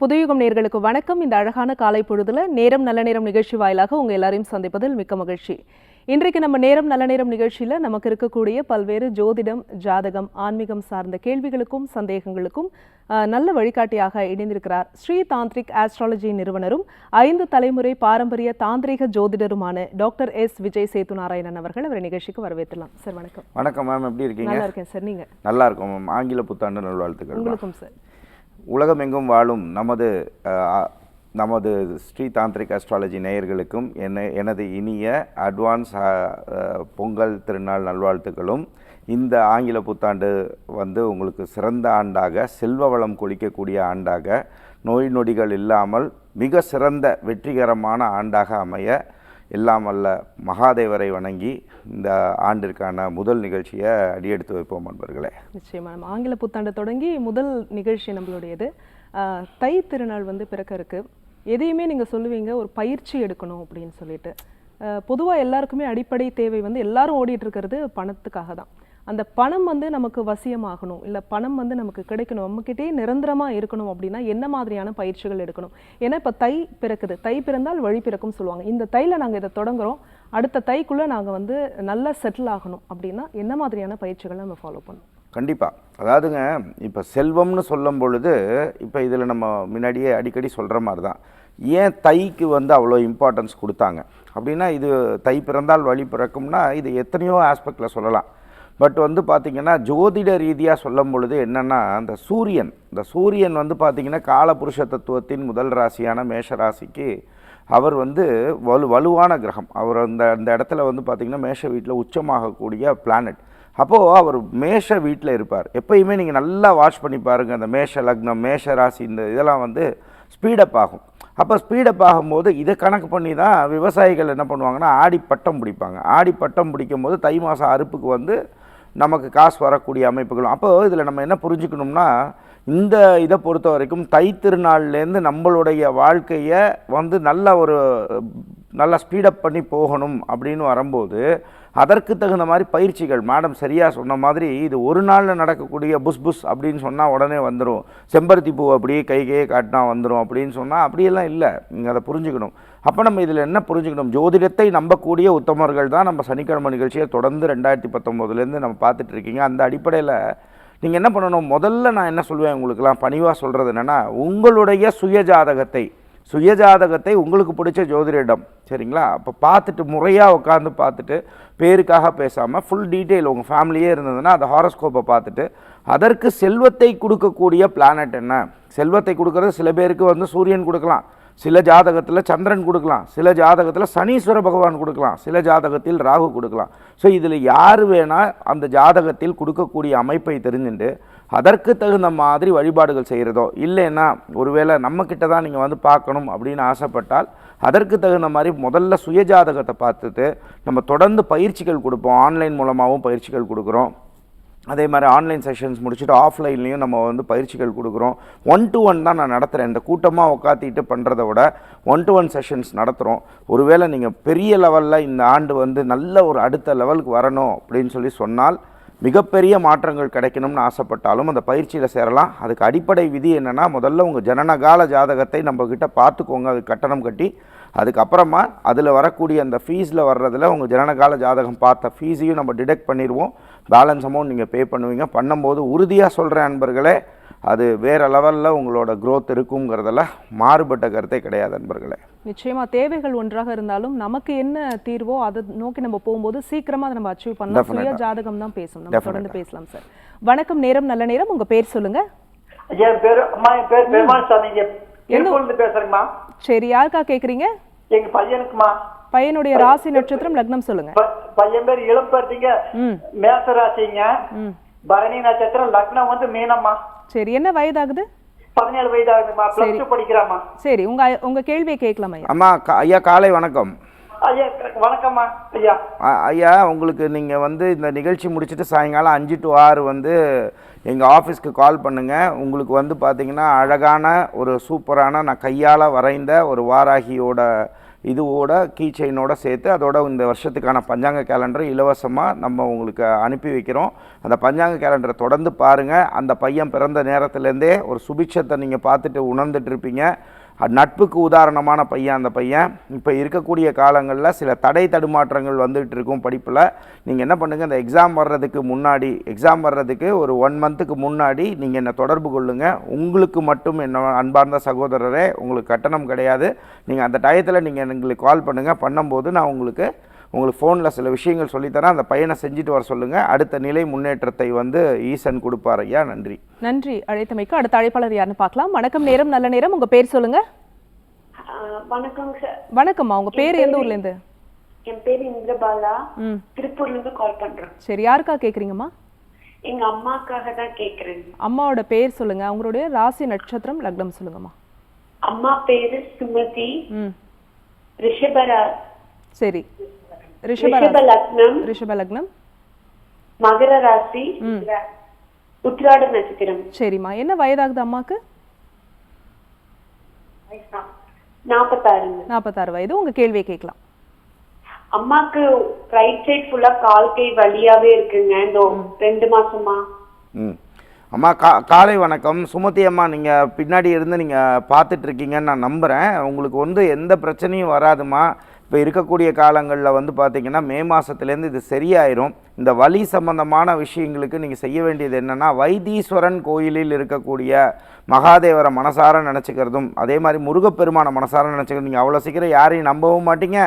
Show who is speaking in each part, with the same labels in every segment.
Speaker 1: புதுயுகம் நேர்களுக்கு வணக்கம். இந்த அழகான காலை பொழுதுல நேரம் நல்ல நேரம் நிகழ்ச்சி வாயிலாக உங்க எல்லாரையும் சந்திப்பதில் மிக்க மகிழ்ச்சி. இன்றைக்கு நம்ம நேரம் நல்ல நேரம் நிகழ்ச்சியில நமக்கு இருக்கக்கூடிய பல்வேறு ஜோதிடம் ஜாதகம் ஆன்மீகம் சார்ந்த கேள்விகளுக்கும் சந்தேகங்களுக்கும் நல்ல வழிகாட்டியாக இணைந்திருக்கிறார் ஸ்ரீ தாந்திரிக் ஆஸ்ட்ராலஜி நிறுவனரும் ஐந்து தலைமுறை பாரம்பரிய தாந்திரிக ஜோதிடருமான டாக்டர் எஸ். விஜய் சேத்து நாராயணன் அவர்கள் அவர் நிகழ்ச்சிக்கு வரவேற்றலாம் சார் வணக்கம்.
Speaker 2: வணக்கம் மேம். எப்படி இருக்கீங்க?
Speaker 1: நல்லா இருக்கேன் சார். நீங்க?
Speaker 2: நல்லா இருக்கும் மேம். ஆங்கில புத்தாண்டு நல்வாழ்த்துக்கள்
Speaker 1: உங்களுக்கும் சார்.
Speaker 2: உலகமெங்கும் வாழும் நமது நமது ஸ்ரீ தாந்திரிக் அஸ்ட்ராலஜி நேயர்களுக்கும் என்ன எனது இனிய அட்வான்ஸ் பொங்கல் திருநாள் நல்வாழ்த்துக்களும். இந்த ஆங்கில புத்தாண்டு வந்து உங்களுக்கு சிறந்த ஆண்டாக செல்வ வளம் கொளிக்கக்கூடிய ஆண்டாக நோய் நொடிகள் இல்லாமல் மிக சிறந்த வெற்றிகரமான ஆண்டாக அமைய இல்லாமல்ல மகாதேவரை வணங்கி இந்த ஆண்டிற்கான முதல் நிகழ்ச்சியை அடியெடுத்து வைப்போம் நண்பர்களே
Speaker 1: நிச்சயமா. நம்ம ஆங்கில புத்தாண்டு தொடங்கி முதல் நிகழ்ச்சி நம்மளுடையது. தை திருநாள் வந்து பிறக்க இருக்கு. எதையுமே நீங்க சொல்லுவீங்க ஒரு பயிற்சி எடுக்கணும் அப்படின்னு சொல்லிட்டு. பொதுவாக எல்லாருக்குமே அடிப்படை தேவை வந்து எல்லாரும் ஓடிட்டு இருக்கிறது பணத்துக்காக தான். அந்த பணம் வந்து நமக்கு வசியமாகணும் இல்லை பணம் வந்து நமக்கு கிடைக்கணும் நம்மக்கிட்டே நிரந்தரமாக இருக்கணும் அப்படின்னா என்ன மாதிரியான பயிற்சிகள் எடுக்கணும்? ஏன்னா இப்போ தை பிறக்குது. தை பிறந்தால் வழி பிறக்கும் சொல்லுவாங்க. இந்த தையில் நாங்கள் இதை தொடங்குறோம். அடுத்த தைக்குள்ளே நாங்கள் வந்து நல்லா செட்டில் ஆகணும் அப்படின்னா என்ன மாதிரியான பயிற்சிகளை நம்ம ஃபாலோ பண்ணணும்?
Speaker 2: கண்டிப்பாக அதாவதுங்க இப்போ செல்வம்னு சொல்லும் பொழுது இப்போ இதில் நம்ம முன்னாடியே அடிக்கடி சொல்கிற மாதிரி தான் ஏன் தைக்கு வந்து அவ்வளோ இம்பார்ட்டன்ஸ் கொடுத்தாங்க? அப்படின்னா இது தை பிறந்தால் வழி பிறக்கும்னா இது எத்தனையோ ஆஸ்பெக்டில் சொல்லலாம். பட் வந்து பார்த்திங்கன்னா ஜோதிட ரீதியாக சொல்லும் பொழுது என்னென்னா அந்த சூரியன் இந்த சூரியன் வந்து பார்த்திங்கன்னா காலபுருஷ தத்துவத்தின் முதல் ராசியான மேஷ ராசிக்கு அவர் வந்து வலு வலுவான கிரகம். அவர் அந்த அந்த இடத்துல வந்து பார்த்திங்கன்னா மேஷ வீட்டில் உச்சமாகக்கூடிய பிளானட் அப்போது அவர் மேஷ வீட்டில் இருப்பார். எப்பயுமே நீங்கள் நல்லா வாஷ் பண்ணி பாருங்கள் அந்த மேஷ லக்னம் மேஷ ராசி இந்த இதெல்லாம் வந்து ஸ்பீடப் ஆகும். அப்போ ஸ்பீடப் ஆகும்போது இதை கணக்கு பண்ணி தான் விவசாயிகள் என்ன பண்ணுவாங்கன்னா ஆடி பட்டம் பிடிப்பாங்க. ஆடி பட்டம் பிடிக்கும் போது தை மாதம் அறுப்புக்கு வந்து நமக்கு காசு வரக்கூடிய அமைப்புகளும். அப்போது இதில் நம்ம என்ன புரிஞ்சுக்கணும்னா இந்த இதை பொறுத்த வரைக்கும் தை திருநாள்லேருந்து நம்மளுடைய வாழ்க்கையை வந்து நல்ல ஒரு நல்லா ஸ்பீடப் பண்ணி போகணும் அப்படின்னு வரும்போது அதற்கு தகுந்த மாதிரி பயிற்சிகள் மேடம் சரியாக சொன்ன மாதிரி இது ஒரு நாளில் நடக்கக்கூடிய புஷ் புஷ் அப்படின்னு சொன்னால் உடனே வந்துடும் செம்பருத்தி பூ அப்படியே கை கையே காட்டினா வந்துடும் அப்படின்னு சொன்னால் அப்படியெல்லாம் இல்லை. நீங்கள் அதை புரிஞ்சுக்கணும். அப்போ நம்ம இதில் என்ன புரிஞ்சுக்கணும்? ஜோதிடத்தை நம்பக்கூடிய உத்தமர்கள் தான் நம்ம சனிக்கிழமை நிகழ்ச்சியை தொடர்ந்து ரெண்டாயிரத்தி பத்தொம்போதுலேருந்து நம்ம பார்த்துட்டு இருக்கீங்க. அந்த அடிப்படையில் நீங்கள் என்ன பண்ணணும்? முதல்ல நான் என்ன சொல்லுவேன் உங்களுக்குலாம் பணிவாக சொல்கிறது என்னென்னா உங்களுடைய சுயஜாதகத்தை சுயஜாதகத்தை உங்களுக்கு பிடிச்ச ஜோதிடம் சரிங்களா? அப்போ பார்த்துட்டு முறையாக உட்காந்து பார்த்துட்டு பேருக்காக பேசாமல் ஃபுல் டீட்டெயில் உங்கள் ஃபேமிலியே இருந்ததுன்னா அந்த ஹாரஸ்கோப்பை பார்த்துட்டு அதற்கு செல்வத்தை கொடுக்கக்கூடிய பிளானட் என்ன? செல்வத்தை கொடுக்கறது சில பேருக்கு வந்து சூரியன் கொடுக்கலாம். சில ஜாதகத்தில் சந்திரன் கொடுக்கலாம் சில ஜாதகத்தில் சனீஸ்வர பகவான் கொடுக்கலாம் சில ஜாதகத்தில் ராகு கொடுக்கலாம். ஸோ இதில் யார் வேணால் அந்த ஜாதகத்தில் கொடுக்கக்கூடிய அமைப்பை தெரிஞ்சுட்டு அதற்கு தகுந்த மாதிரி வழிபாடுகள் செய்கிறதோ இல்லைன்னா ஒருவேளை நம்மக்கிட்ட தான் நீங்கள் வந்து பார்க்கணும் அப்படின்னு ஆசைப்பட்டால் அதற்கு தகுந்த மாதிரி முதல்ல சுயஜாதகத்தை பார்த்துட்டு நம்ம தொடர்ந்து பயிற்சிகள் கொடுப்போம். ஆன்லைன் மூலமாகவும் பயிற்சிகள் கொடுக்குறோம். அதே மாதிரி ஆன்லைன் செஷன்ஸ் முடிச்சுட்டு ஆஃப்லைன்லேயும் நம்ம வந்து பயிற்சிகள் கொடுக்குறோம். ஒன் டு ஒன் தான் நான் நடத்துகிறேன் இந்த கூட்டமாக உட்காத்திட்டு பண்ணுறத விட ஒன் டு ஒன் செஷன்ஸ் நடத்துகிறோம் ஒருவேளை நீங்கள் பெரிய லெவலில் இந்த ஆண்டு வந்து நல்ல ஒரு அடுத்த லெவலுக்கு வரணும் அப்படின்னு சொல்லி சொன்னால் மிகப்பெரிய மாற்றங்கள் கிடைக்கணும்னு ஆசைப்பட்டாலும் அந்த பயிற்சியில் சேரலாம். அதுக்கு அடிப்படை விதி என்னென்னா முதல்ல உங்கள் ஜனனகால ஜாதகத்தை நம்மக்கிட்ட பார்த்துக்கோங்க. அது கட்டணம் கட்டி அதுக்கப்புறமா அதில் வரக்கூடிய அந்த ஃபீஸில் வர்றதில் உங்கள் ஜனனகால ஜாதகம் பார்த்த ஃபீஸையும் நம்ம டிடெக்ட் பண்ணிடுவோம். பேலன்ஸ் அமௌண்ட் நீங்கள் பே பண்ணுவீங்க. பண்ணும்போது உறுதியாக சொல்கிறேன் நண்பர்களே அது வேறு லெவலில் உங்களோட growth இருக்குங்கிறதுல மாறுபட்ட கருத்தே கிடையாது நண்பர்களே
Speaker 1: நிச்சயமா தேவைகள் ஒன்றாக இருந்தாலும் நமக்கு என்ன தீர்வோ அதை நோக்கி நம்ம போகும்போது சீக்கிரமா அதை நம்ம அச்சீவ் பண்ணலாம். சுய. ஜாதகம் தான் பேசணும் நம்ம தொடர்ந்து பேசலாம் சார் வணக்கம் நேரம் நல்ல நேரம். உங்க பேர் சொல்லுங்க.
Speaker 3: என் பேரு அம்மா என் பேர் பெருமாள் திருப்பூர்ல பேசுறேங்கம்மா?
Speaker 1: சரி யாருக்கா கேக்குறீங்க?
Speaker 3: எங்க பையனுக்குமா
Speaker 1: பையனுடைய ராசி நட்சத்திரம் லக்னம் சொல்லுங்க.
Speaker 3: பையன் பேர் இளம்பருத்திங்க
Speaker 1: ம்.
Speaker 3: மேச ராசிங்க.
Speaker 1: ம்.
Speaker 3: பரணி நட்சத்திரம் லக்னம் வந்து மீனம்மா.
Speaker 1: சரி என்ன வயதாகுது?
Speaker 3: பதினேழு வயது ஆகுதுமா பிளஸ் டூ படிக்கிறாமா
Speaker 1: சரி உங்க உங்க கேள்வியை கேட்கலாம் ஐயா.
Speaker 2: அம்மா ஐயா காலை வணக்கம்.
Speaker 3: ஐயா வணக்கம்மா ஐயா.
Speaker 2: ஐயா உங்களுக்கு நீங்கள் வந்து இந்த நிகழ்ச்சி முடிச்சுட்டு சாயங்காலம் அஞ்சு டு ஆறு வந்து எங்கள் ஆஃபீஸ்க்கு கால் பண்ணுங்கள் உங்களுக்கு வந்து பார்த்தீங்கன்னா அழகான ஒரு சூப்பரான நான் கையால் வரைந்த ஒரு வாராகியோட இதுவோட கீ செயினோட சேர்த்து அதோட இந்த வருஷத்துக்கான பஞ்சாங்க கேலண்டர் இலவசமாக நம்ம உங்களுக்கு அனுப்பி வைக்கிறோம். அந்த பஞ்சாங்க கேலண்டரை தொடர்ந்து பாருங்கள் அந்த பையன் பிறந்த நேரத்துலேருந்தே ஒரு சுபிட்சத்தை நீங்கள் பார்த்துட்டு உணர்ந்துட்டு இருப்பீங்க. நட்புக்கு உதாரணமான பையன் அந்த பையன். இப்போ இருக்கக்கூடிய காலங்களில் சில தடை தடுமாற்றங்கள் வந்துகிட்டு இருக்கும் படிப்பில். நீங்கள் என்ன பண்ணுங்கள் இந்த எக்ஸாம் வர்றதுக்கு முன்னாடி எக்ஸாம் வர்றதுக்கு ஒரு ஒன் மந்த்துக்கு முன்னாடி நீங்கள் என்னை தொடர்பு கொள்ளுங்கள் உங்களுக்கு மட்டும் என்ன அன்பார்ந்த சகோதரரே உங்களுக்கு கட்டணம் கிடையாது. நீங்கள் அந்த டயத்தில் நீங்கள் எங்களுக்கு கால் பண்ணுங்கள் பண்ணும்போது நான் உங்களுக்கு உங்களுக்கு ஃபோனில் சில விஷயங்கள் சொல்லித்தரேன். அந்த பையனை செஞ்சுட்டு வர சொல்லுங்கள் அடுத்த நிலை முன்னேற்றத்தை வந்து ஈசன் கொடுப்பார் ஐயா. நன்றி.
Speaker 1: நன்றி. அழைத்தமைக்கு அடுத்த அழைப்பாளர் யாருன்னு பார்க்கலாம். வணக்கம் நேரம் நல்ல நேரம். உங்க பேர் சொல்லுங்க.
Speaker 4: ஆ, வணக்கம் சார்.
Speaker 1: வணக்கம்மா. உங்க பேர் எந்த ஊர்ல இருந்து?
Speaker 4: என் பேர் இந்திரபாலா.
Speaker 1: ம்.
Speaker 4: திருப்பூர்ல இருந்து கால் பண்றேன்
Speaker 1: சரி யாருக்கா கேக்குறீங்கம்மா?
Speaker 4: எங்க அம்மாக்காக தான் கேக்குறேன்.
Speaker 1: அம்மாவோட பேர் சொல்லுங்க. அவங்களுடைய ராசி நட்சத்திரம் லக்னம் சொல்லுங்கம்மா.
Speaker 4: அம்மா பேரு சுமதி.
Speaker 1: ம்.
Speaker 4: ரிஷபரா.
Speaker 1: சரி. ரிஷப
Speaker 4: ரிஷப
Speaker 1: ராசி.
Speaker 4: லக்னம்
Speaker 1: ரிஷப லக்னம்
Speaker 4: மகர ராசி உத்திராட நட்சத்திரம்.
Speaker 1: சரிம்மா. என்ன வயதாகுது அம்மாக்கு?
Speaker 4: நாற்பத்தாறுங்க
Speaker 1: நாற்பத்தாறு வயது. உங்க கேள்வியை கேட்கலாம்.
Speaker 4: அம்மாக்கு ரைட் சைடு ஃபுல்லா கால் கை வலியாவே இருக்குங்க. இந்த ரெண்டு மாசமா.
Speaker 2: அம்மா கா காலை வணக்கம். சுமதி அம்மா நீங்கள் பின்னாடி இருந்து நீங்கள் பார்த்துட்ருக்கீங்கன்னு நான் நம்புகிறேன் உங்களுக்கு வந்து எந்த பிரச்சனையும் வராதுமா இப்போ இருக்கக்கூடிய காலங்களில் வந்து பார்த்தீங்கன்னா மே மாதத்துலேருந்து இது சரியாயிரும். இந்த வலி சம்பந்தமான விஷயங்களுக்கு நீங்கள் செய்ய வேண்டியது என்னென்னா வைத்தீஸ்வரன் கோயிலில் இருக்கக்கூடிய மகாதேவரை மனசார நினச்சிக்கிறதும் அதே மாதிரி முருகப்பெருமானை மனசார நினச்சிக்கிறது நீங்கள் அவ்வளோ சீக்கிரம் யாரையும் நம்பவும் மாட்டீங்க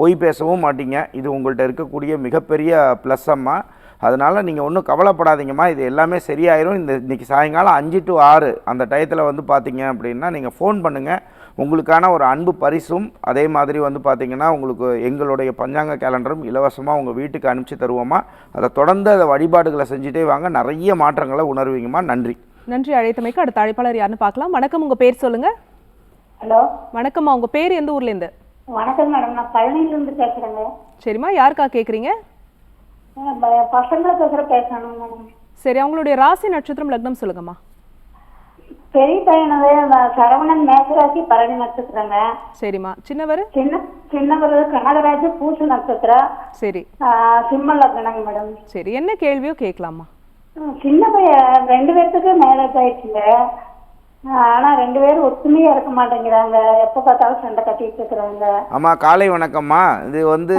Speaker 2: பொய் பேசவும் மாட்டீங்க. இது உங்கள்கிட்ட இருக்கக்கூடிய மிகப்பெரிய ப்ளஸ் அம்மா. அதனால் நீங்கள் ஒன்றும் கவலைப்படாதீங்கம்மா. இது எல்லாமே சரியாயிரும். இந்த இன்றைக்கி சாயங்காலம் அஞ்சு டு ஆறு அந்த டயத்தில் வந்து பார்த்தீங்க அப்படின்னா நீங்கள் ஃபோன் பண்ணுங்கள் உங்களுக்கான ஒரு அன்பு பரிசும் அதே மாதிரி வந்து பார்த்தீங்கன்னா உங்களுக்கு எங்களுடைய பஞ்சாங்க கேலண்டரும் இலவசமாக உங்கள் வீட்டுக்கு அனுப்பிச்சி தருவோமா அதை தொடர்ந்து அதை வழிபாடுகளை செஞ்சுட்டே வாங்க. நிறைய மாற்றங்களை உணர்வீங்கம்மா. நன்றி.
Speaker 1: நன்றி. அழைத்தமைக்கு அடுத்த அழைப்பாளர் யாருன்னு பார்க்கலாம். வணக்கம். உங்க பேர் சொல்லுங்க.
Speaker 5: ஹலோ.
Speaker 1: வணக்கம்மா. உங்க பேர் எந்த ஊர்ல இருந்து?
Speaker 5: வணக்கம் மேடம். நான் பழனியில இருந்து பேசுறேங்க.
Speaker 1: சரிம்மா. யாருக்கா கேக்குறீங்க?
Speaker 5: அஹ் ப- பசங்களை பேசுற பேசணும் மேடம்
Speaker 1: சரி அவங்களுடைய ராசி நட்சத்திரம் லக்னம் சொல்லுங்கம்மா.
Speaker 5: பெரிய பையனது சரவணன் மேசராசி பரணி நட்சத்திரங்க.
Speaker 1: சரிம்மா. சின்னவர்?
Speaker 5: சின்ன சின்னவர் கனகராஜ் பூசு நட்சத்திரம்
Speaker 1: சரி.
Speaker 5: சிம்ம லக்னங்க மேடம்.
Speaker 1: சரி என்ன கேள்வியோ கேட்கலாமா
Speaker 5: சின்ன பையன் ரெண்டு பேர்த்துக்கு மேரேஜ் ஆயிடுச்சுங்க ஆனா ரெண்டு பேரும் ஒத்துமையா இருக்க மாட்டேங்கிறாங்க. எப்ப பார்த்தாலும் சண்டை கட்டிட்டு இருக்கிறாங்க.
Speaker 2: அம்மா காலை வணக்கம்மா. இது வந்து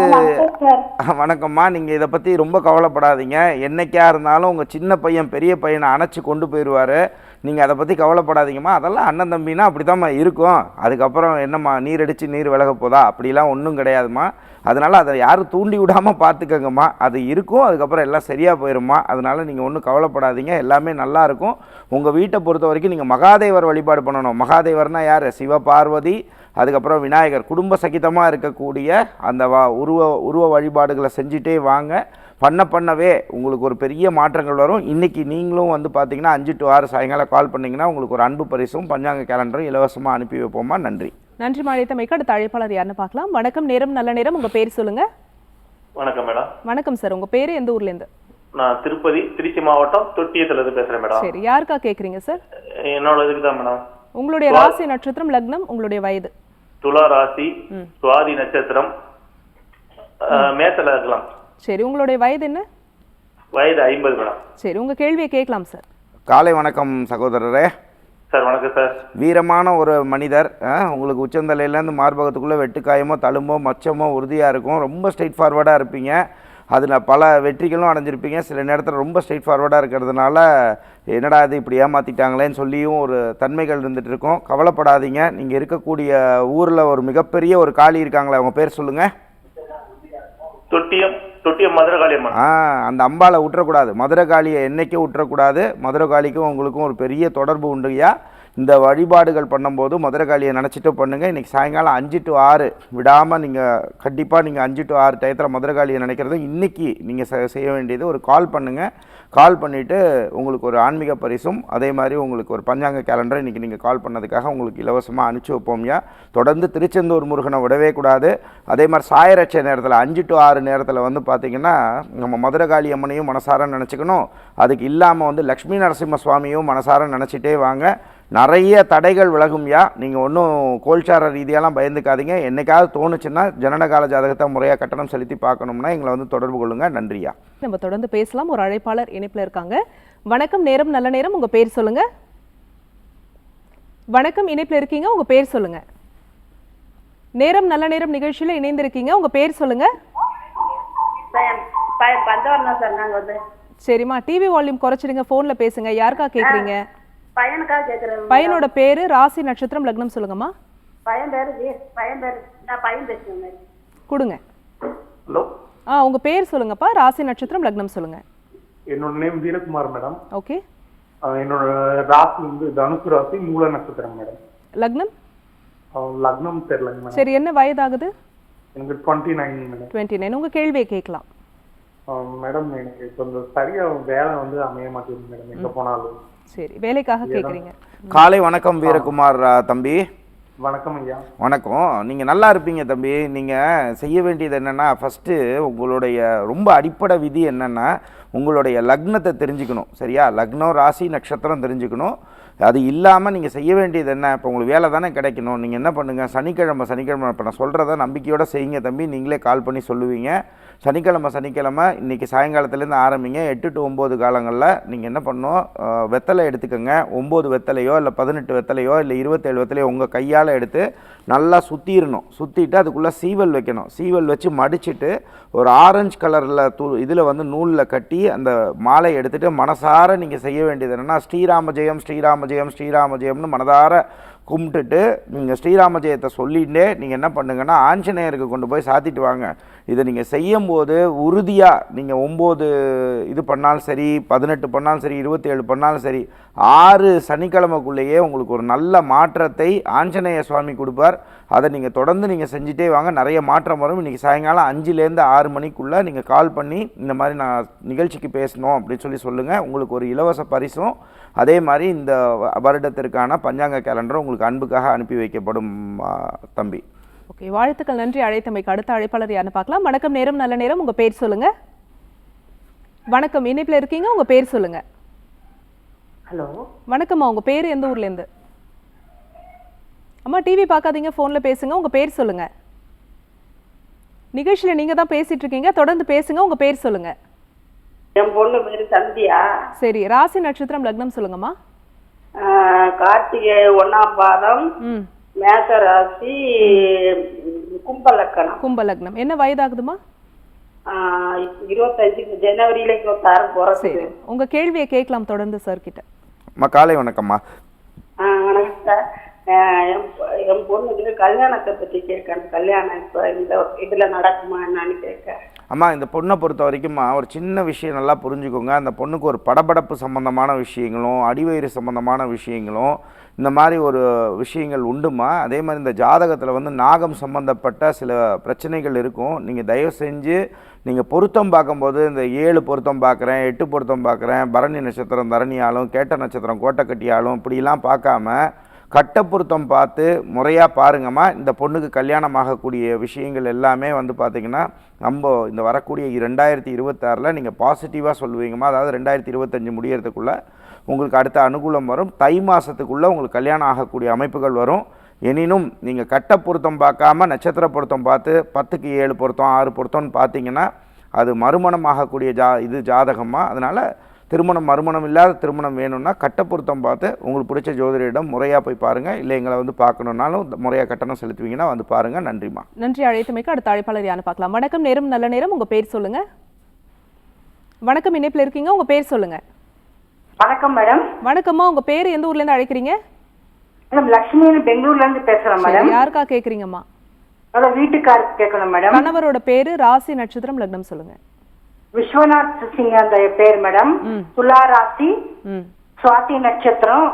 Speaker 2: வணக்கம்மா. நீங்கள் இதை பற்றி ரொம்ப கவலைப்படாதீங்க. என்னைக்கா இருந்தாலும் உங்கள் சின்ன பையன் பெரிய பையனை அணைச்சி கொண்டு போயிடுவார். நீங்கள் அதை பற்றி கவலைப்படாதீங்கம்மா. அதெல்லாம் அண்ணன் தம்பினா அப்படி இருக்கும். அதுக்கப்புறம் என்னம்மா நீர் அடித்து நீர் விலக போதா? அப்படிலாம் ஒன்றும் கிடையாதும்மா. அதனால் அதை யாரும் தூண்டி விடாமல் பார்த்துக்கங்கம்மா. அது இருக்கும். அதுக்கப்புறம் எல்லாம் சரியாக போயிரும்மா. அதனால் நீங்கள் ஒன்றும் கவலைப்படாதீங்க. எல்லாமே நல்லா இருக்கும். உங்கள் வீட்டை பொறுத்த வரைக்கும் நீங்கள் மகாதேவர் வழிபாடு பண்ணணும். மகாதேவர்னா யார்? சிவபார்வதி அதுக்கப்புறம் விநாயகர். குடும்ப சகிதமாக இருக்கக்கூடிய அந்த வா உருவ உருவ வழிபாடுகளை செஞ்சுட்டே வாங்க. பண்ண பண்ணவே உங்களுக்கு ஒரு பெரிய மாற்றங்கள் வரும். இன்றைக்கி நீங்களும் வந்து பார்த்தீங்கன்னா அஞ்சு டு ஆறு சாயங்காலம் கால் பண்ணிங்கன்னா உங்களுக்கு ஒரு அன்பு பரிசும் பஞ்சாங்க கேலண்டரும் இலவசமாக அனுப்பி வைப்போமா? நன்றி.
Speaker 1: நன்றி அழைத்தமைக்கு அடுத்த அழைப்பாளர் யாருன்னு பார்க்கலாம். வணக்கம் நேரம் நல்ல நேரம். உங்க பேர் சொல்லுங்க.
Speaker 6: வணக்கம் மேடம்.
Speaker 1: வணக்கம் சார். உங்க பேர் எந்த ஊர்ல இருந்து?
Speaker 6: நான் திருப்பதி திருச்சி மாவட்டம் தொட்டியத்துல இருந்து பேசுறேன் மேடம்.
Speaker 1: சரி யாருக்கா கேக்குறீங்க சார்
Speaker 6: என்னோட இதுக்கு தான் மேடம்.
Speaker 1: உங்களுடைய ராசி நட்சத்திரம் லக்னம் உங்களுடைய வயது?
Speaker 6: துலா ராசி சுவாதி நட்சத்திரம். மேசல இருக்கலாம்.
Speaker 1: சரி உங்களுடைய வயது என்ன?
Speaker 6: வயது ஐம்பது மேடம்.
Speaker 1: சரி உங்க கேள்வியை கேட்கலாம் சார்
Speaker 2: காலை வணக்கம் சகோதரரே.
Speaker 6: சார் வணக்கம் சார்.
Speaker 2: வீரமான ஒரு மனிதர் உங்களுக்கு உச்சந்தலையிலேருந்து மார்பகத்துக்குள்ளே வெட்டுக்காயமோ தழும்போ மச்சமோ உறுதியாக இருக்கும். ரொம்ப ஸ்ட்ரெயிட் ஃபார்வர்டாக இருப்பீங்க. அதில் பல வெற்றிகளும் அடைஞ்சிருப்பீங்க. சில நேரத்தில் ரொம்ப ஸ்ட்ரெயிட் ஃபார்வர்டாக இருக்கிறதுனால என்னடா இது இப்படி ஏமாற்றிட்டாங்களேன்னு சொல்லியும் ஒரு தன்மைகள் இருந்துகிட்டு இருக்கும். கவலைப்படாதீங்க. நீங்கள் இருக்கக்கூடிய ஊரில் ஒரு மிகப்பெரிய ஒரு காளி இருக்காங்களே அவங்க பேர் சொல்லுங்கள்
Speaker 6: தொட்டியம் தொட்டியம் மதுரை காளியம்மன்
Speaker 2: ஆ அந்த அம்பாவை விட்டுறக்கூடாது மதுரை காளியை என்னைக்கும் விட்டுறக்கூடாது மதுரை காளிக்கும் உங்களுக்கும் ஒரு பெரிய தொடர்பு உண்டுயா இந்த வழிபாடுகள் பண்ணும்போது மதுரகாளியை நினச்சிட்டு பண்ணுங்கள் இன்றைக்கி சாயங்காலம் அஞ்சு டு ஆறு விடாமல் நீங்கள் கண்டிப்பாக நீங்கள் அஞ்சு டு ஆறு டயத்தில் மதுரை காளியை நினைக்கிறது இன்றைக்கி நீங்கள் செய்ய வேண்டியது. ஒரு கால் பண்ணுங்கள் கால் பண்ணிவிட்டு உங்களுக்கு ஒரு ஆன்மீக பரிசும் அதே மாதிரி உங்களுக்கு ஒரு பஞ்சாங்க கேலண்டர் இன்றைக்கி நீங்கள் கால் பண்ணதுக்காக உங்களுக்கு இலவசமாக அனுப்பிச்சி வைப்போம்யா தொடர்ந்து திருச்செந்தூர் முருகனை விடவே கூடாது. அதே மாதிரி சாயரட்ச நேரத்தில் அஞ்சு டு ஆறு நேரத்தில் வந்து பார்த்திங்கன்னா நம்ம மதுரகாளி அம்மனையும் மனசார நினச்சிக்கணும். அதுக்கு இல்லாமல் வந்து லக்ஷ்மி நரசிம்ம சுவாமியும் மனசார நினச்சிட்டே வாங்க. நிறைய தடைகள் விலகும்யா. நீங்கள் ஒன்றும் கோல்சார ரீதியாலாம் பயந்துக்காதீங்க. என்னைக்காவது தோணுச்சுன்னா ஜனனகால ஜாதகத்தை முறையாக கட்டணம் செலுத்தி பார்க்கணும்னா எங்களை வந்து தொடர்பு கொள்ளுங்கள் நன்றியா.
Speaker 1: நம்ம தொடர்ந்து பேசலாம். ஒரு அழைப்பாளர் இணைப்புல இருக்காங்க. வணக்கம் நேரம் நல்ல நேரம். உங்க பேர் சொல்லுங்க. வணக்கம் இணைப்புல இருக்கீங்க. உங்க பேர் சொல்லுங்க. நேரம் நல்ல நேரம் நிகழ்ச்சியில இணைந்திருக்கீங்க. உங்க பேர் சொல்லுங்க.
Speaker 5: பந்தவரம் தான் சார் நாங்க வந்து.
Speaker 1: சரிம்மா. டிவி வால்யூம் குறைச்சிடுங்க. போன்ல பேசுங்க. யாருக்கா கேக்குறீங்க?
Speaker 5: பையனுக்காக கேக்குறேன்.
Speaker 1: பையனோட பேரு ராசி நட்சத்திரம் லக்னம் சொல்லுங்கம்மா.
Speaker 5: பையன் பேரு பையன் பேரு நான் பையன் பேசுறேன்
Speaker 1: கொடுங்க.
Speaker 6: ஹலோ.
Speaker 1: ஆ உங்க பேர் சொல்லுங்கப்பா ராசி நட்சத்திரம் லக்னம் சொல்லுங்க.
Speaker 6: என்னோட நேம் வீரகுமார் மேடம்.
Speaker 1: ஓகே.
Speaker 6: அஹ் என்னோட ராசி வந்து தனுசு ராசி மூல நட்சத்திரம் மேடம்.
Speaker 1: லக்னம்?
Speaker 6: அஹ் லக்னம் தெரியலங்க மேடம்.
Speaker 1: சரி என்ன வயதாகுது?
Speaker 6: எனக்கு twenty nine madam.
Speaker 1: Twenty nine உங்க கேள்வியை கேட்கலாம்.
Speaker 6: அஹ் மேடம் எனக்கு கொஞ்சம் சரியா வேலை வந்து அமைய மாட்டேங்குது மேடம் எங்க போனாலும்.
Speaker 1: சரி வேலைக்காக கேக்குறீங்க.
Speaker 2: காலை வணக்கம் வீரகுமார் தம்பி.
Speaker 6: வணக்கம் ஐயா.
Speaker 2: வணக்கம். நீங்கள் நல்லா இருப்பீங்க தம்பி. நீங்கள் செய்ய வேண்டியது என்னென்னா ஃபஸ்ட்டு உங்களுடைய ரொம்ப அடிப்படை விதி என்னென்னா உங்களுடைய லக்னத்தை தெரிஞ்சுக்கணும். சரியா? லக்னம் ராசி நட்சத்திரம் தெரிஞ்சுக்கணும். அது இல்லாமல் நீங்கள் செய்ய வேண்டியது என்ன? இப்போ உங்களுக்கு வேலை தானே கிடைக்கணும். நீங்கள் என்ன பண்ணுங்கள் சனிக்கிழமை சனிக்கிழமை இப்போ நான் சொல்கிறத நம்பிக்கையோடு செய்யுங்க தம்பி. நீங்களே கால் பண்ணி சொல்லுவீங்க. சனிக்கிழமை சனிக்கிழமை இன்றைக்கி சாயங்காலத்துலேருந்து ஆரம்பிங்க. எட்டு டு ஒம்பது காலங்களில் நீங்கள் என்ன பண்ணணும்? வெத்தலை எடுத்துக்கோங்க. ஒம்பது வெத்தலையோ இல்லை பதினெட்டு வெத்தலையோ இல்லை இருபத்தேழு வெத்தலையோ உங்கள் கையால் எடுத்து நல்லா சுற்றிடணும் சுற்றிட்டு அதுக்குள்ளே சீவல் வைக்கணும். சீவல் வச்சு மடிச்சுட்டு ஒரு ஆரஞ்சு கலரில் தூ இதில் வந்து நூலில் கட்டி அந்த மாலை எடுத்துகிட்டு மனசார நீங்கள் செய்ய வேண்டியது என்னென்னா ஸ்ரீராம ஜெயம் ஸ்ரீராம ஜெயம் ஸ்ரீராம ஜெயம்னு மனதார கும்பிட்டுட்டு நீங்கள் ஸ்ரீராம ஜெயத்தை சொல்லிகிட்டே நீங்கள் என்ன பண்ணுங்கன்னா ஆஞ்சநேயருக்கு கொண்டு போய் சாத்திட்டு வாங்க. இதை நீங்கள் செய்யும்போது உறுதியாக நீங்கள் ஒம்பது இது பண்ணாலும் சரி பதினெட்டு பண்ணாலும் சரி இருபத்தேழு பண்ணாலும் சரி ஆறு சனிக்கிழமைக்குள்ளேயே உங்களுக்கு ஒரு நல்ல மாற்றத்தை ஆஞ்சநேய சுவாமி கொடுப்பார். அதை நீங்கள் தொடர்ந்து நீங்கள் செஞ்சுட்டே வாங்க. நிறைய மாற்றம் வரும். இன்றைக்கி சாயங்காலம் அஞ்சுலேருந்து ஆறு மணிக்குள்ளே நீங்கள் கால் பண்ணி இந்த மாதிரி நான் நிகழ்ச்சிக்கு பேசணும் அப்படின்னு சொல்லி சொல்லுங்கள் உங்களுக்கு ஒரு இலவச பரிசும் அதே மாதிரி இந்த வருடத்திற்கான பஞ்சாங்க கேலண்டரும் உங்களுக்கு அன்புக்காக அனுப்பி வைக்கப்படும் தம்பி.
Speaker 1: ஓகே வாழ்த்துக்கள் நன்றி. அழைத்தமைக்கு அடுத்த அழைப்பாளர் யாருன்னு பார்க்கலாம். வணக்கம் நேரம் நல்ல நேரம். உங்க பேர் சொல்லுங்க. வணக்கம் இணைப்புல இருக்கீங்க? உங்க பேர் சொல்லுங்க.
Speaker 7: ஹலோ.
Speaker 1: வணக்கம்மா உங்க பேர் எந்த ஊர்ல இருந்து அம்மா டிவி பார்க்காதீங்க போன்ல பேசுங்க. உங்க பேர் சொல்லுங்க. நிகழ்ச்சியில நீங்க தான் பேசிட்டு இருக்கீங்க. தொடர்ந்து பேசுங்க உங்க பேர் சொல்லுங்க.
Speaker 4: என் பொண்ணு பேரு சந்தியா.
Speaker 1: சரி ராசி நட்சத்திரம் லக்னம் சொல்லுங்கம்மா.
Speaker 4: ஆஹ் கார்த்திகை ஒண்ணாம் பாதம் மேச ராசி கும்ப லக்கணம்.
Speaker 1: கும்ப லக்னம். என்ன வயதாகுதுமா
Speaker 4: ஆஹ் இருபத்தஞ்சு ஜனவரியில இருபத்தாறு
Speaker 1: சரி உங்க கேள்வியை கேட்கலாம் தொடர்ந்து சார் கிட்ட.
Speaker 2: அம்மா காலை வணக்கம்மா.
Speaker 4: ஆஹ் வணக்கம் சார். என் பொண்ணுக்கு கல்யாணத்தை பற்றி கேட்கணும். கல்யாணம் இப்போ இந்த இதில் நடக்குமா என்னன்னு கேட்க.
Speaker 2: அம்மா இந்த பொண்ணை பொறுத்த வரைக்கும்மா ஒரு சின்ன விஷயம் நல்லா புரிஞ்சுக்கோங்க. அந்த பொண்ணுக்கு ஒரு படபடப்பு சம்மந்தமான விஷயங்களும் அடிவயிறு சம்மந்தமான விஷயங்களும் இந்த மாதிரி ஒரு விஷயங்கள் உண்டுமா அதே மாதிரி இந்த ஜாதகத்தில் வந்து நாகம் சம்மந்தப்பட்ட சில பிரச்சனைகள் இருக்கும். நீங்கள் தயவு செஞ்சு நீங்கள் பொருத்தம் பார்க்கும்போது இந்த ஏழு பொருத்தம் பார்க்குறேன் எட்டு பொருத்தம் பார்க்குறேன் பரணி நட்சத்திரம் தரணியாலும் கேட்ட நட்சத்திரம் கோட்டைக்கட்டியாலும் இப்படிலாம் பார்க்காம கட்ட பொருத்தம் பார்த்து முறையாக பாருங்கம்மா இந்த பொண்ணுக்கு கல்யாணம் ஆகக்கூடிய விஷயங்கள் எல்லாமே வந்து பார்த்திங்கன்னா நம்ம இந்த வரக்கூடிய ரெண்டாயிரத்தி இருபத்தாறில் நீங்கள் பாசிட்டிவாக சொல்லுவீங்கம்மா. அதாவது ரெண்டாயிரத்தி இருபத்தஞ்சி முடியறதுக்குள்ளே உங்களுக்கு அடுத்த அனுகூலம் வரும். தை மாதத்துக்குள்ளே உங்களுக்கு கல்யாணம் ஆகக்கூடிய அமைப்புகள் வரும். எனினும் நீங்கள் கட்ட பொருத்தம் பார்க்காம நட்சத்திர பொருத்தம் பார்த்து பத்துக்கு ஏழு பொருத்தம் ஆறு பொருத்தம்னு பார்த்தீங்கன்னா அது மறுமணம் ஆகக்கூடிய ஜா இது ஜாதகமாக அதனால் திருமணம் மறுமணம் இல்லாத திருமணம் வேணும்னா கட்ட பொருத்தம் பார்த்து உங்களுக்கு பிடிச்ச ஜோதிடரிடம் முறையாக போய் பாருங்கள் இல்லை எங்களை வந்து பார்க்கணுன்னாலும் முறையாக கட்டணம் செலுத்துவீங்கன்னா வந்து பாருங்கள் நன்றிம்மா.
Speaker 1: நன்றி. அழைத்தமைக்கு அடுத்த அழைப்பாளர் யாருன்னு பார்க்கலாம். வணக்கம் நேரம் நல்ல நேரம். உங்க பேர் சொல்லுங்க. வணக்கம் இணைப்புல இருக்கீங்க. உங்க பேர் சொல்லுங்க.
Speaker 7: வணக்கம் மேடம்.
Speaker 1: வணக்கம்மா. உங்க பேர் எந்த ஊர்ல இருந்து அழைக்கிறீங்க?
Speaker 7: மேடம் லட்சுமின்னு பெங்களூர்ல இருந்து பேசுறேன் மேடம்.
Speaker 1: யாருக்கா கேக்குறீங்கம்மா?
Speaker 7: அதோட வீட்டுக்காருக்கு கேட்கணும் மேடம்.
Speaker 1: கணவரோட பேரு ராசி நட்சத்திரம் லக்னம் சொல்லுங்க.
Speaker 7: விஸ்வநாத் சிங் அந்த பேர் மேடம். துலா ராசி சுவாதி நட்சத்திரம்.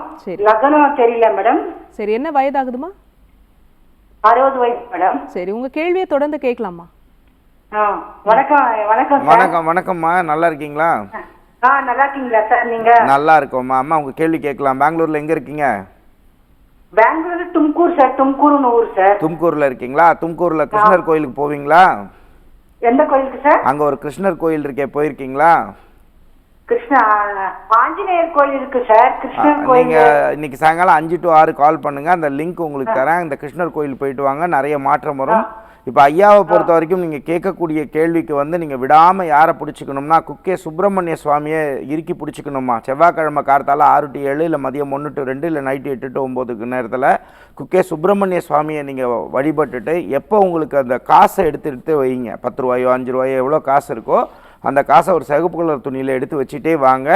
Speaker 7: லக்னம் தெரியல மேடம்.
Speaker 1: சரி என்ன வயதாகுதுமா
Speaker 7: அறுபது வயசு மேடம்.
Speaker 1: சரி உங்க கேள்வியை தொடர்ந்து கேட்கலாமா
Speaker 7: ஆ வணக்கம் வணக்கம்
Speaker 2: வணக்கம் வணக்கம்மா. நல்லா இருக்கீங்களா?
Speaker 7: ஆ நல்லா இருக்கீங்களா சார் நீங்க?
Speaker 2: நல்லா இருக்கோம்மா. அம்மா உங்கள் கேள்வி கேட்கலாம். பெங்களூரில் எங்கே இருக்கீங்க?
Speaker 7: பெங்களூர் தும்கூர் சார். தும்கூர்னு ஊர் சார்.
Speaker 2: தும்கூரில் இருக்கீங்களா? தும்கூரில் கிருஷ்ணர் கோயிலுக்கு போவீங்களா?
Speaker 7: எந்த கோயிலுக்கு சார்?
Speaker 2: அங்கே ஒரு கிருஷ்ணர் கோயில் இருக்கே போயிருக்கீங்களா?
Speaker 7: கிருஷ்ணா ஆஞ்சநேயர் கோயில் இருக்கு சார். கிருஷ்ணர் கோயில்
Speaker 2: நீங்க இன்னைக்கு சாயங்காலம் அஞ்சு டு ஆறு கால் பண்ணுங்க. அந்த லிங்க் உங்களுக்கு தரேன். இந்த கிருஷ்ணர் கோயில் போயிட்டு வாங்க. நிறைய மாற்றம் வரும். இப்போ ஐயாவை பொறுத்த வரைக்கும் நீங்க கேட்கக்கூடிய கேள்விக்கு வந்து நீங்க விடாம யாரை பிடிச்சிக்கணும்னா குக்கே சுப்பிரமணிய சுவாமியை இறுக்கி பிடிச்சிக்கணுமா? செவ்வாய்க்கிழமை கார்த்தால ஆறு டு ஏழு இல்லை மதியம் ஒன்று டு ரெண்டு இல்லை நைட்டு எட்டு டு ஒம்போதுக்கு நேரத்தில் குக்கே சுப்பிரமணிய சுவாமியை நீங்கள் வழிபட்டுட்டு எப்போ உங்களுக்கு அந்த காசை எடுத்து எடுத்து வைங்க? பத்து ரூபாயோ அஞ்சு ரூபாயோ எவ்வளோ காசு இருக்கோ அந்த காசை ஒரு சிகப்பு கலர் துணியில் எடுத்து வச்சுட்டே வாங்க.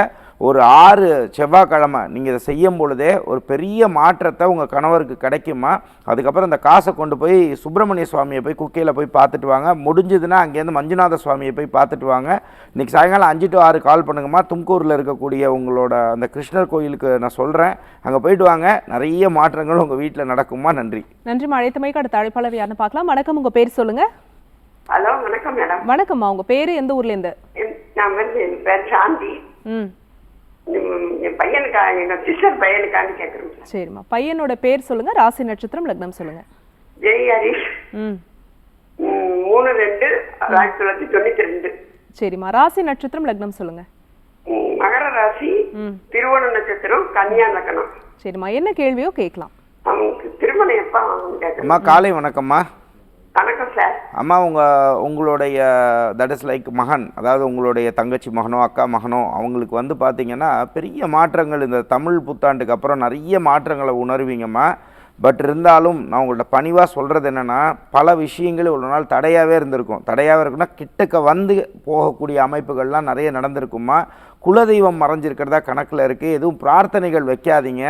Speaker 2: ஒரு ஆறு செவ்வாய்க்கிழமை நீங்கள் இதை செய்யும் பொழுதே ஒரு பெரிய மாற்றத்தை உங்கள் கணவருக்கு கிடைக்குமா? அதுக்கப்புறம் அந்த காசை கொண்டு போய் சுப்பிரமணிய சுவாமியை போய் குக்கையில் போய் பார்த்துட்டு வாங்க. முடிஞ்சதுன்னா அங்கேருந்து மஞ்சுநாத சுவாமியை போய் பார்த்துட்டு வாங்க. இன்றைக்கி சாயங்காலம் அஞ்சு டு ஆறு கால் பண்ணுங்கம்மா. தும்கூரில் இருக்கக்கூடிய உங்களோட அந்த கிருஷ்ணர் கோயிலுக்கு நான் சொல்கிறேன் அங்கே போயிட்டு வாங்க. நிறைய மாற்றங்கள் உங்கள் வீட்டில் நடக்குமா? நன்றி.
Speaker 1: நன்றி அழைத்தமைக்கு அடுத்த அழைப்பாளர் யாருன்னு பார்க்கலாம். வணக்கம். உங்க பேர் சொல்லுங்க.
Speaker 4: ஹலோ வணக்கம் மேடம்.
Speaker 1: வணக்கம்மா. உங்க பேரு எந்த ஊர்ல இருந்து?
Speaker 4: நான் வந்து என் பேர் சாந்தி.
Speaker 1: ம்.
Speaker 4: என் பையனுக்கா எங்க சிஸ்டர் பையனுக்கான்னு கேட்குறேன் சார்
Speaker 1: சரிம்மா. பையனோட பேர் சொல்லுங்க. ராசி நட்சத்திரம் லக்னம் சொல்லுங்க.
Speaker 4: ஜெய் ஹரிஷ் மூணு ரெண்டு ஆயிரத்தி தொள்ளாயிரத்தி தொண்ணூத்தி ரெண்டு.
Speaker 1: சரிம்மா. ராசி நட்சத்திரம் லக்னம் சொல்லுங்க.
Speaker 4: மகர ராசி
Speaker 1: ம்.
Speaker 4: திருவோண நட்சத்திரம் கன்னியா லக்கணம்
Speaker 1: சரிம்மா. என்ன கேள்வியோ கேட்கலாம்.
Speaker 4: திருமணம் எப்போ
Speaker 2: காலை வணக்கம்மா.
Speaker 4: வணக்கம் சார்.
Speaker 2: அம்மா உங்கள் உங்களுடைய தட் இஸ் லைக் மகன் அதாவது உங்களுடைய தங்கச்சி மகனோ அக்கா மகனோ அவங்களுக்கு வந்து பார்த்தீங்கன்னா பெரிய மாற்றங்கள் இந்த தமிழ் புத்தாண்டுக்கு அப்புறம் நிறைய மாற்றங்களை உணர்வீங்கம்மா. பட் இருந்தாலும் நான் உங்கள்கிட்ட பணிவாக சொல்கிறது என்னென்னா பல விஷயங்கள் இவ்வளோ நாள் தடையாகவே இருந்திருக்கும். தடையாகவே இருக்குன்னா கிட்டக்க வந்து போகக்கூடிய அமைப்புகள்லாம் நிறைய நடந்திருக்குமா குலதெய்வம் மறைஞ்சிருக்கிறதா கணக்கில் இருக்குது எதுவும் பிரார்த்தனைகள் வைக்காதீங்க.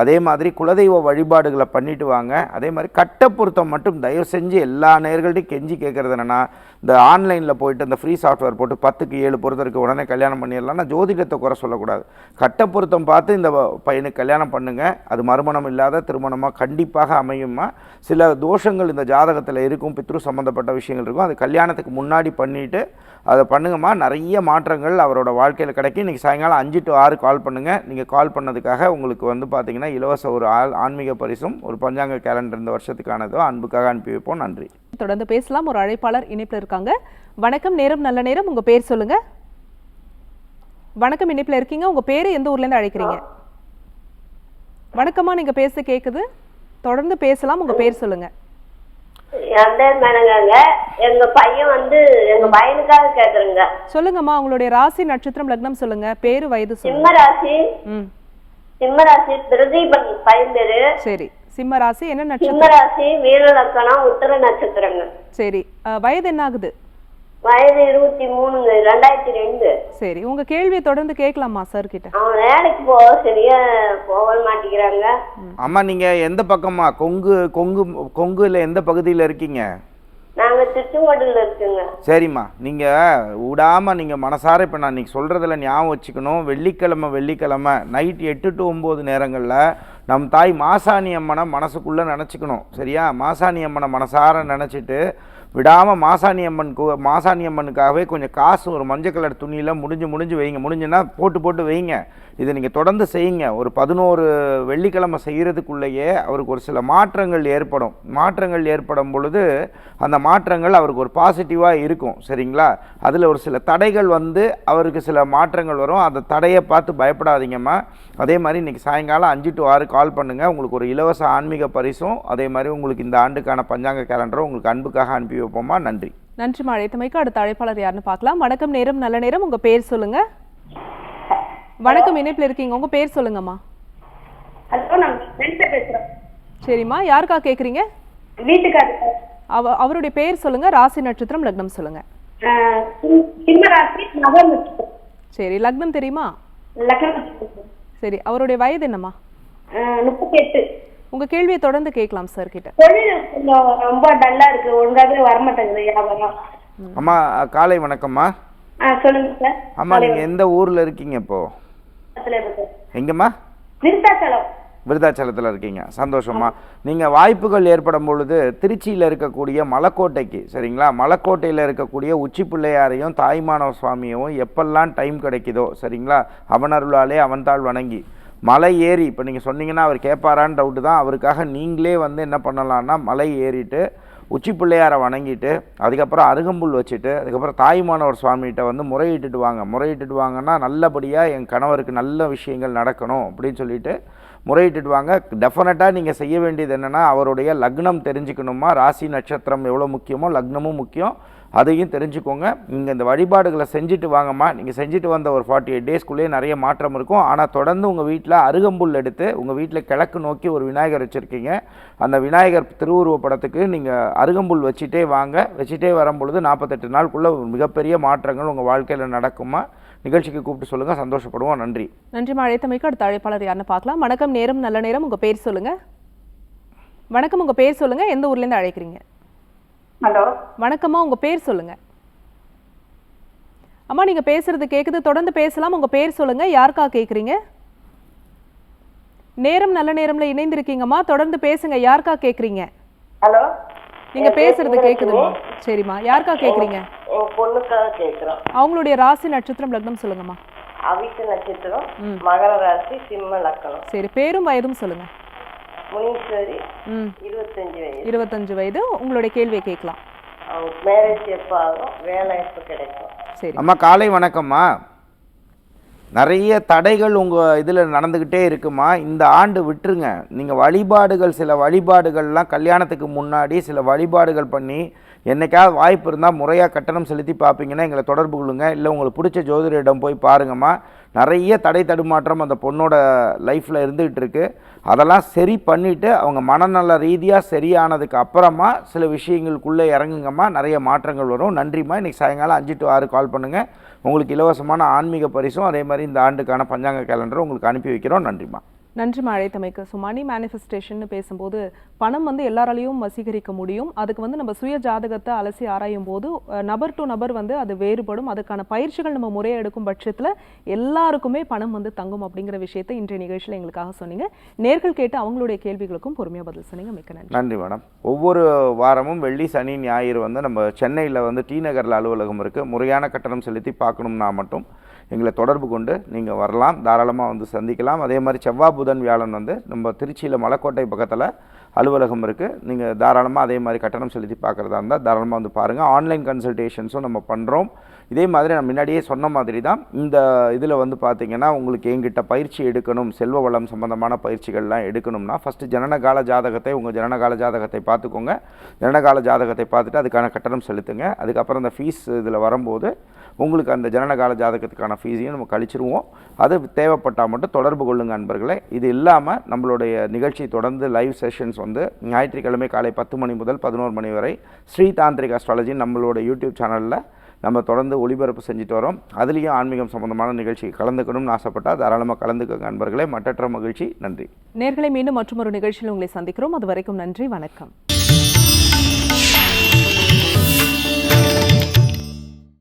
Speaker 2: அதே மாதிரி குலதெய்வ வழிபாடுகளை பண்ணிட்டு வாங்க. அதே மாதிரி கட்ட பொருத்தம் மட்டும் தயவு செஞ்சு எல்லா நேர்கள்ட்டையும் கெஞ்சி கேட்குறது என்னென்னா இந்த ஆன்லைனில் போயிட்டு இந்த ஃப்ரீ சாஃப்ட்வேர் போட்டு பத்துக்கு ஏழு பொருத்தருக்கு உடனே கல்யாணம் பண்ணிடலாம்னா ஜோதிடத்தை குறை சொல்லக்கூடாது. கட்ட பொருத்தம் பார்த்து இந்த பையனுக்கு கல்யாணம் பண்ணுங்கள் அது மறுமணம் இல்லாத திருமணமாக கண்டிப்பாக அமையுமா? சில தோஷங்கள் இந்த ஜாதகத்தில் இருக்கும். பித்ரு சம்மந்தப்பட்ட விஷயங்கள் இருக்கும். அது கல்யாணத்துக்கு முன்னாடி பண்ணிவிட்டு அதை பண்ணுங்கம்மா. நிறைய மாற்றங்கள் அவரோட வாழ்க்கையில் கிடைக்கும். இன்றைக்கி சாயங்காலம் அஞ்சு டு ஆறு கால் பண்ணுங்கள் நீங்கள் கால் பண்ணதுக்காக உங்களுக்கு வந்து பார்த்தீங்கன்னா இலவச ஒரு ஆள் ஆன்மீக பரிசும் ஒரு பஞ்சாங்க கேலண்டர் இந்த வருஷத்துக்கானதோ. அன்புக்காக அனுப்பி வைப்போம். நன்றி.
Speaker 1: தொடர்ந்து பேசலாம். ஒரு அழைப்பாளர் இணைப்பில் இருக்காங்க. வணக்கம் நேரம் நல்ல நேரம். உங்கள் பேர் சொல்லுங்கள் வணக்கம் இணைப்பில் இருக்கீங்க. உங்கள் பேர் எந்த ஊர்லேருந்து அழைக்கிறீங்க? வணக்கம்மா நீங்கள் பேச கேட்குது தொடர்ந்து பேசலாம். உங்கள் பேர் சொல்லுங்கள்
Speaker 8: என் பேர் மேனங்க எங்க பையன் வந்து எங்க பையனுக்காக கேக்குறேங்க.
Speaker 1: சொல்லுங்கம்மா உங்களுடைய ராசி நட்சத்திரம் லக்னம் சொல்லுங்க. பேரு வயது சொல்லுங்க.
Speaker 8: சிம்ம ராசி.
Speaker 1: ம்.
Speaker 8: சிம்ம ராசி பிரதீபன் பையன் பேரு
Speaker 1: சரி. சிம்ம ராசி என்ன
Speaker 8: சிம்ம
Speaker 1: நட்சத்திரம்?
Speaker 8: ராசி வீர லக்கணம் உத்தர நட்சத்திரங்க.
Speaker 1: சரி. அஹ், வயது என்ன ஆகுது
Speaker 8: வயது இருபத்தி மூணுங்க ரெண்டாயிரத்தி ரெண்டு.
Speaker 1: சரி உங்க கேள்வியை தொடர்ந்து கேட்கலாமா சார் கிட்ட?
Speaker 8: அவன் வேலைக்கு போக சரியா போக மாட்டேங்கிறாங்க.
Speaker 2: அம்மா நீங்கள் எந்த பக்கம்மா கொங்கு கொங்கு கொங்குல எந்த பகுதியில் இருக்கீங்க?
Speaker 8: நாங்க திருச்செங்கோட்டில் இருக்குங்க.
Speaker 2: சரிம்மா நீங்கள் விடாமல் நீங்கள் மனசார இப்போ நான் இன்றைக்கி சொல்கிறதுல ஞாபகம் வச்சுக்கணும். வெள்ளிக்கிழமை வெள்ளிக்கிழமை நைட் எட்டு டு ஒம்பது நேரங்களில் நம் தாய் மாசாணி அம்மனை மனசுக்குள்ளே நினச்சிக்கணும். சரியா? மாசாணி அம்மனை மனசார நினச்சிட்டு விடாமல் மாசாணி அம்மன் கு- மாசாணி அம்மனுக்காகவே கொஞ்சம் காசு ஒரு மஞ்சள் கலர் துணியில் முடிஞ்சு முடிஞ்சு வைங்க. முடிஞ்சுன்னா போட்டு போட்டு வைங்க. இதை நீங்கள் தொடர்ந்து செய்யுங்க. ஒரு பதினோரு வெள்ளிக்கிழமை செய்கிறதுக்குள்ளேயே அவருக்கு ஒரு சில மாற்றங்கள் ஏற்படும். மாற்றங்கள் ஏற்படும் பொழுது அந்த மாற்றங்கள் அவருக்கு ஒரு பாசிட்டிவாக இருக்கும். சரிங்களா? அதில் ஒரு சில தடைகள் வந்து அவருக்கு சில மாற்றங்கள் வரும். அந்த தடையை பார்த்து பயப்படாதீங்கம்மா. அதே மாதிரி இன்றைக்கி சாயங்காலம் அஞ்சு டு ஆறு கால் பண்ணுங்கள் உங்களுக்கு ஒரு இலவச ஆன்மீக பரிசும் அதே மாதிரி உங்களுக்கு இந்த ஆண்டுக்கான பஞ்சாங்க கேலண்டரும் உங்களுக்கு அன்புக்காக அனுப்பி வைப்போமா நன்றி.
Speaker 1: நன்றிமா அழைத்தமைக்கு அடுத்த அழைப்பாளர் யாருன்னு பார்க்கலாம். வணக்கம் நேரம் நல்ல நேரம். உங்க பேர் சொல்லுங்க. வணக்கம் இணைப்புல இருக்கீங்க. உங்க பேர் சொல்லுங்கம்மா. சரிம்மா. யாருக்கா கேக்குறீங்க? அவ அவருடைய பேர் சொல்லுங்க. ராசி நட்சத்திரம் லக்னம் சொல்லுங்க.
Speaker 5: சிம்ம ராசி மகன் நட்சத்திரம்.
Speaker 1: சரி லக்னம் தெரியுமா. சரி அவருடைய வயது என்னம்மா?
Speaker 5: முப்பத்தி எட்டு
Speaker 1: உங்க கேள்வியை தொடர்ந்து கேட்கலாம் சார் கிட்ட.
Speaker 5: ரொம்ப டல்லா இருக்கு. ஒழுங்காவே வரமாட்டேங்குது வியாபாரம்.
Speaker 2: அம்மா காலை வணக்கம்மா.
Speaker 5: சொல்லுங்க சார்
Speaker 2: அம்மா நீங்கள் எந்த ஊரில் இருக்கீங்க
Speaker 5: இருக்கு
Speaker 2: எங்கம்மா?
Speaker 5: விருத்தாச்சலம்.
Speaker 2: விருதாச்சலத்தில் இருக்கீங்க. சந்தோஷமா நீங்கள் வாய்ப்புகள் ஏற்படும் பொழுது திருச்சியில் இருக்கக்கூடிய மலைக்கோட்டைக்கு சரிங்களா? மலைக்கோட்டையில் இருக்கக்கூடிய உச்சி பிள்ளையாரையும் தாய்மானவ சுவாமியவும் எப்பெல்லாம் டைம் கிடைக்குதோ சரிங்களா? அவனருளாலே அவன்தாள் வணங்கி மலை ஏறி இப்போ நீங்கள் சொன்னீங்கன்னா அவர் கேட்பாரான்னு டவுட்டு தான். அவருக்காக நீங்களே வந்து என்ன பண்ணலான்னா மலை ஏறிட்டு உச்சி பிள்ளையாரை வணங்கிட்டு அதுக்கப்புறம் அருகம்புல் வச்சுட்டு அதுக்கப்புறம் தாய்மானவர் சுவாமிகிட்ட வந்து முறையிட்டுட்டு வாங்க. முறையிட்டுட்டு வாங்கன்னா நல்லபடியாக என் கணவருக்கு நல்ல விஷயங்கள் நடக்கணும் அப்படின்னு சொல்லிட்டு முறையிட்டுட்டு வாங்க. டெஃபினட்டாக நீங்கள் செய்ய வேண்டியது என்னென்னா அவருடைய லக்னம் தெரிஞ்சுக்கணுமா? ராசி நட்சத்திரம் எவ்வளோ முக்கியமோ லக்னமும் முக்கியம். அதையும் தெரிஞ்சுக்கோங்க. நீங்கள் இந்த வழிபாடுகளை செஞ்சுட்டு வாங்கம்மா. நீங்கள் செஞ்சுட்டு வந்த ஒரு ஃபார்ட்டி எயிட் டேஸ்க்குள்ளேயே நிறைய மாற்றம் இருக்கும். ஆனால் தொடர்ந்து உங்கள் வீட்டில் அருகம்புல் எடுத்து உங்கள் வீட்டில் கிழக்கு நோக்கி ஒரு விநாயகர் வச்சுருக்கீங்க. அந்த விநாயகர் திருவுருவ படத்துக்கு நீங்கள் அருகம்புல் வச்சுட்டே வாங்க. வச்சுட்டே வரும்பொழுது நாற்பத்தெட்டு நாளுக்குள்ளே மிகப்பெரிய மாற்றங்கள் உங்கள் வாழ்க்கையில் நடக்குமா நிகழ்ச்சிக்கு கூப்பிட்டு சொல்லுங்கள் சந்தோஷப்படுவோம். நன்றி.
Speaker 1: நன்றிம்மா அழைத்தமைக்கு அடுத்த அழைப்பாளர் யாருன்னு பார்க்கலாம். வணக்கம் நேரம் நல்ல நேரம். உங்கள் பேர் சொல்லுங்கள் வணக்கம் உங்கள் பேர் சொல்லுங்கள் எந்த ஊர்லேருந்து அழைக்கிறீங்க?
Speaker 7: ஹலோ.
Speaker 1: வணக்கம்மா உங்க பேர் சொல்லுங்க. அம்மா நீங்க பேசுறது கேக்குது. தொடர்ந்து பேசலாம். உங்க பேர் சொல்லுங்க. யாருக்கா கேக்குறீங்க? நேரம் நல்ல நேரம்ல இணைந்திருக்கீங்கம்மா. தொடர்ந்து பேசுங்க. யாருக்கா கேக்குறீங்க?
Speaker 8: ஹலோ.
Speaker 1: நீங்க பேசுறது கேக்குதும்மா. சரிம்மா. யாருக்கா கேக்குறீங்க?
Speaker 8: பொண்ணுக்காக கேக்குறோம்.
Speaker 1: அவங்களுடைய ராசி நட்சத்திரம் லக்னம் சொல்லுங்கம்மா.
Speaker 8: அவிட்ட நட்சத்திரம் மகர ராசி சிம்ம லக்கணம்.
Speaker 1: சரி பேரும் வயதும் சொல்லுங்க.
Speaker 8: முனீஸ்வரி இருபத்தஞ்சு வயசு
Speaker 1: இருபத்தஞ்சு வயது உங்களுடைய கேள்வியை கேட்கலாம்
Speaker 8: மேரேஜ் எப்போ ஆகும் வேலை எப்போ கிடைக்கும்
Speaker 1: சரி
Speaker 2: அம்மா காலை வணக்கம்மா நிறைய தடைகள் உங்கள் இதில் நடந்துக்கிட்டே இருக்குமா இந்த ஆண்டு விட்டுருங்க நீங்கள் வழிபாடுகள் சில வழிபாடுகள்லாம் கல்யாணத்துக்கு முன்னாடி சில வழிபாடுகள் பண்ணி என்னைக்காவது வாய்ப்பு இருந்தால் முறையாக கட்டணம் செலுத்தி பார்ப்பீங்கன்னா எங்களை தொடர்பு கொள்ளுங்க. இல்லை உங்களுக்கு பிடிச்ச ஜோதிடரிடம் போய் பாருங்கம்மா. நிறைய தடை தடுமாற்றம் அந்த பொண்ணோட லைஃப்பில் இருந்துகிட்டு இருக்குது அதெல்லாம் சரி பண்ணிவிட்டு அவங்க மனநல ரீதியாக சரியானதுக்கு அப்புறமா சில விஷயங்களுக்குள்ளே இறங்குங்கம்மா. நிறைய மாற்றங்கள் வரும். நன்றிம்மா. இன்றைக்கி சாயங்காலம் அஞ்சு டு ஆறு கால் பண்ணுங்கள் உங்களுக்கு இலவசமான ஆன்மீக பரிசும் அதே மாதிரி இந்த ஆண்டுக்கான பஞ்சாங்க கேலண்டரும் உங்களுக்கு அனுப்பி வைக்கிறோம். நன்றிம்மா.
Speaker 1: நன்றிம்மா அழைத்தமைக்கு ஸோ மணி மேனிஃபெஸ்டேஷன் பேசும்போது பணம் வந்து எல்லாராலையும் வசீகரிக்க முடியும். அதுக்கு வந்து நம்ம சுய ஜாதகத்தை அலசி ஆராயும் போது நபர் டு நபர் வந்து அது வேறுபடும். அதுக்கான பயிற்சிகள் நம்ம முறையை எடுக்கும் பட்சத்தில் எல்லாருக்குமே பணம் வந்து தங்கும் அப்படிங்கிற விஷயத்தை இன்றைய நிகழ்ச்சியில் எங்களுக்காக சொன்னீங்க. நேர்கள் கேட்டு அவங்களுடைய கேள்விகளுக்கும் பொறுமையாக பதில் சொன்னீங்க. மிக்க நன்றி.
Speaker 2: நன்றி மேடம். ஒவ்வொரு வாரமும் வெள்ளி சனி ஞாயிறு வந்து நம்ம சென்னையில் வந்து டி நகரில் அலுவலகம் இருக்குது முறையான கட்டணம் செலுத்தி பார்க்கணும்னா மட்டும் எங்களை தொடர்பு கொண்டு நீங்கள் வரலாம் தாராளமாக வந்து சந்திக்கலாம். அதே மாதிரி செவ்வாய் புதன் வியாழன் வந்து நம்ம திருச்சியில் மலைக்கோட்டை பக்கத்தில் அலுவலகம் இருக்குது நீங்கள் தாராளமாக அதே மாதிரி கட்டணம் செலுத்தி பார்க்குறதா இருந்தால் தாராளமாக வந்து பாருங்கள் ஆன்லைன் கன்சல்டேஷன்ஸும் நம்ம பண்ணுறோம் இதே மாதிரி நான் முன்னாடியே சொன்ன மாதிரி தான் இந்த இதில் வந்து பார்த்திங்கன்னா உங்களுக்கு எங்கிட்ட பயிற்சி எடுக்கணும் செல்வ வளம் சம்பந்தமான பயிற்சிகள்லாம் எடுக்கணும்னா ஃபஸ்ட்டு ஜனனகால ஜாதகத்தை உங்கள் ஜனனகால ஜாதகத்தை பார்த்துக்கோங்க. ஜனனகால ஜாதகத்தை பார்த்துட்டு அதுக்கான கட்டணம் செலுத்துங்க. அதுக்கப்புறம் அந்த ஃபீஸ் இதில் வரும்போது உங்களுக்கு அந்த ஜனனகால ஜாதகத்துக்கான ஃபீஸையும் நம்ம கழிச்சிருவோம். அது தேவைப்பட்டால் மட்டும் தொடர்பு கொள்ளுங்க அன்பர்களே இது இல்லாமல் நம்மளுடைய நிகழ்ச்சி தொடர்ந்து லைவ் செஷன்ஸ் வந்து ஞாயிற்றுக்கிழமை காலை பத்து மணி முதல் பதினோரு மணி வரை ஸ்ரீ தாந்திரிக் அஸ்ட்ராலஜி நம்மளோட யூடியூப் சேனலில் நம்ம தொடர்ந்து ஒளிபரப்பு செஞ்சுட்டு வரோம். அதுலேயும் ஆன்மீகம் சம்பந்தமான நிகழ்ச்சி கலந்துக்கணும்னு ஆசைப்பட்டால் தாராளமாக கலந்துக்கோங்க நண்பர்களே. மற்றற்ற மகிழ்ச்சி. நன்றி.
Speaker 1: நேர்களை மீண்டும் மற்றொரு நிகழ்ச்சியில் உங்களை சந்திக்கிறோம். அது வரைக்கும் நன்றி. வணக்கம்.